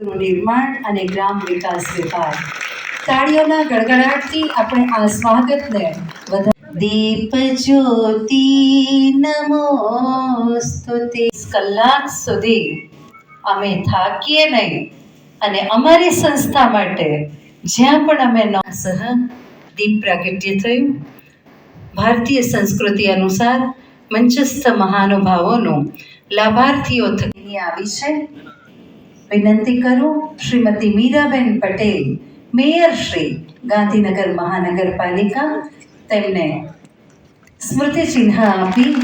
નિર્માણ અને ગ્રામ વિકાસ વિભાગ. તાળીઓના ગડગડાટથી આપણે આ સ્વાગતને બધા દીપ જ્યોતિ નમોસ્તુતે કલાક સુધી અમે થાકીએ નહીં અને અમારી સંસ્થા માટે જ્યાં પણ અમે સહ દીપ પ્રાગટ્ય થયું. ભારતીય સંસ્કૃતિ અનુસાર મંચસ્થ મહાનુભાવોનું લાભાર્થીઓ થકી આવી છે. વિનંતી કરું, શ્રીમતી મીરાબેન પટેલ, મેયર શ્રી, ગાંધીનગર મહાનગરપાલિકા, તેમને સ્મૃતિ ચિહ્ન આપી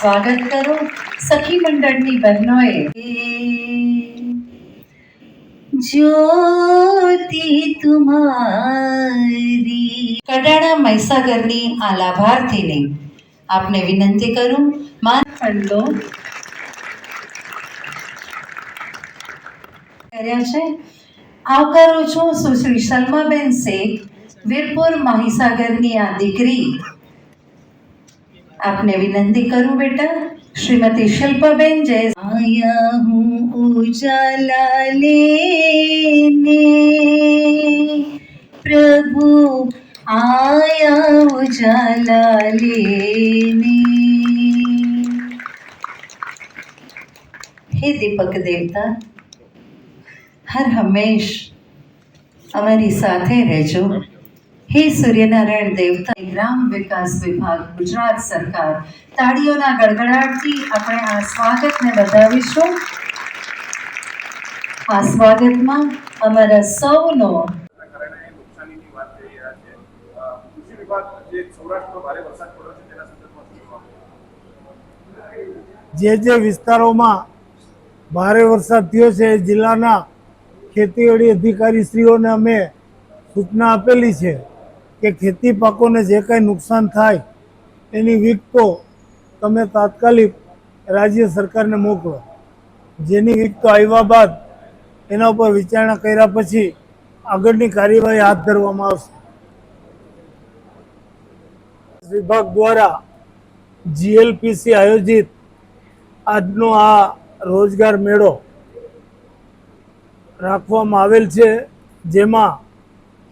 સ્વાગત કરો. સખી મંડળની બહેનોએ જ્યોતિ તુમારી. કડાણા મહીસાગરની આ લાભાર્થીને આપને વિનંતી કરું. માન ફંડો કર્યા છે. આવકારું છું સુશ્રી શર્માબેન શેખ, વીરપુર મહીસાગરની આ દીકરી. આપને વિનંતી કરું બેટા, શ્રીમતી શિલ્પાબેન જય હું ઉજાલા પ્રભુ, આયા ઉજાલા હે દીપક દેવતા હર હંમેશ અમારી સાથે રહેજો. હે સૂર્યનારાયણ દેવતા, ગ્રામ વિકાસ વિભાગ, ગુજરાત સરકાર, તાળીઓના ગડગડાટથી આપણે આ સ્વાગતને વધાવીશું આ સ્વાગતમાં અમારા સૌનો જે જે વિસ્તારોમાં ભારે વરસાદ થયો છે, જિલ્લાના ખેતીવાડી અધિકારી શ્રીઓને અમે સૂચના આપેલી છે કે ખેતી પાકોને જે કાંઈ નુકસાન થાય એની વિગતો તમે તાત્કાલિક રાજ્ય સરકારને મોકલો. જેની વિગતો આવ્યા બાદ એના ઉપર વિચારણા કર્યા પછી આગળની કાર્યવાહી હાથ ધરવામાં આવશે. વિભાગ દ્વારા જીએલપીસી આયોજિત આજનો આ રોજગાર મેળો રાખવામાં આવેલ છે, જેમાં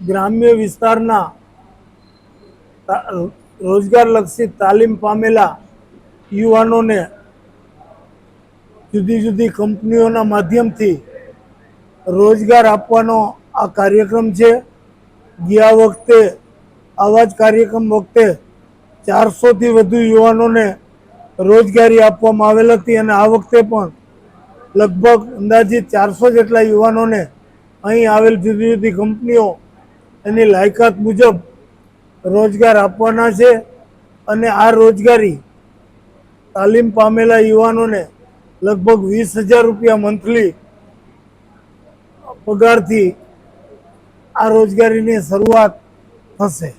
ગ્રામ્ય વિસ્તારના રોજગારલક્ષી તાલીમ પામેલા યુવાનોને જુદી જુદી કંપનીઓના માધ્યમથી રોજગાર આપવાનો આ કાર્યક્રમ છે. ગયા વખતે, આવા જ કાર્યક્રમ વખતે ચારસોથી વધુ યુવાનોને રોજગારી આપવામાં આવેલ હતી અને આ વખતે પણ લગભગ અંદાજિત ચારસો જેટલા યુવાનોને અહીં આવેલ જુદી જુદી કંપનીઓ એની લાયકાત મુજબ રોજગાર આપવાના છે અને આ રોજગારી તાલીમ પામેલા યુવાનોને લગભગ વીસ હજાર રૂપિયા મંથલી પગારથી આ રોજગારીની શરૂઆત થશે.